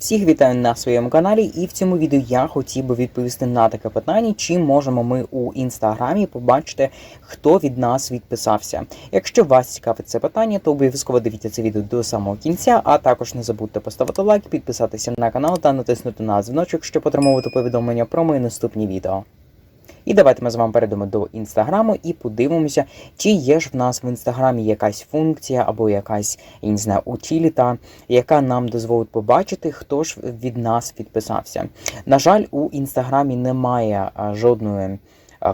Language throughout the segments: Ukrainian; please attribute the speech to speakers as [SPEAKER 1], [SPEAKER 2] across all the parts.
[SPEAKER 1] Всіх вітаю на своєму каналі, і в цьому відео я хотів би відповісти на таке питання, чи можемо ми у інстаграмі побачити, хто від нас відписався. Якщо вас цікавить це питання, то обов'язково дивіться це відео до самого кінця, а також не забудьте поставити лайк, підписатися на канал та натиснути на дзвіночок, щоб отримувати повідомлення про мої наступні відео. І давайте ми з вами перейдемо до інстаграму і подивимося, чи є ж в нас в інстаграмі якась функція або якась я не знаю, утіліта, яка нам дозволить побачити, хто ж від нас підписався. На жаль, у інстаграмі немає жодної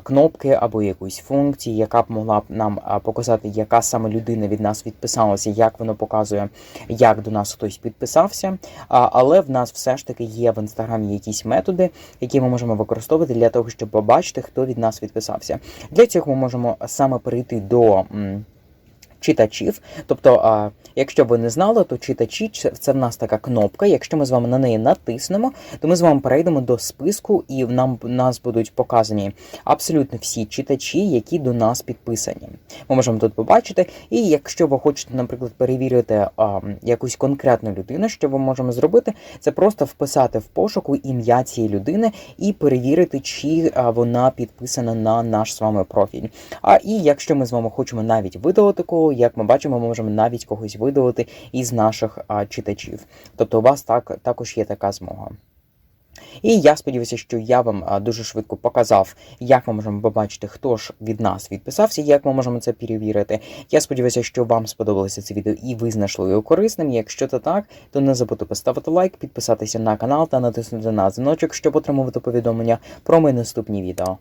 [SPEAKER 1] кнопки або якоїсь функції, яка б могла б нам показати, яка саме людина від нас відписалася, як воно показує, як до нас хтось підписався. Але в нас все ж таки є в інстаграмі якісь методи, які ми можемо використовувати для того, щоб побачити, хто від нас відписався. Для цього ми можемо саме перейти до. Читачів, тобто, а, якщо ви не знали, то читачі це, в нас така кнопка. Якщо ми з вами на неї натиснемо, то ми з вами перейдемо до списку, і в нам нас будуть показані абсолютно всі читачі, які до нас підписані. Ми можемо тут побачити. І якщо ви хочете, наприклад, перевірити а, якусь конкретну людину, що ви можемо зробити, це просто вписати в пошуку ім'я цієї людини і перевірити, чи а, вона підписана на наш з вами профіль. А і якщо ми з вами хочемо навіть видалити кого, як ми бачимо, ми можемо навіть когось видалити із наших а, читачів. Тобто у вас так також є така змога. І я сподіваюся, що я вам дуже швидко показав, як ми можемо побачити, хто ж від нас відписався, як ми можемо це перевірити. Я сподіваюся, що вам сподобалося це відео і ви знайшли його корисним. Якщо це так, то не забудьте поставити лайк, підписатися на канал та натиснути на дзвіночок, щоб отримувати повідомлення про мої наступні відео.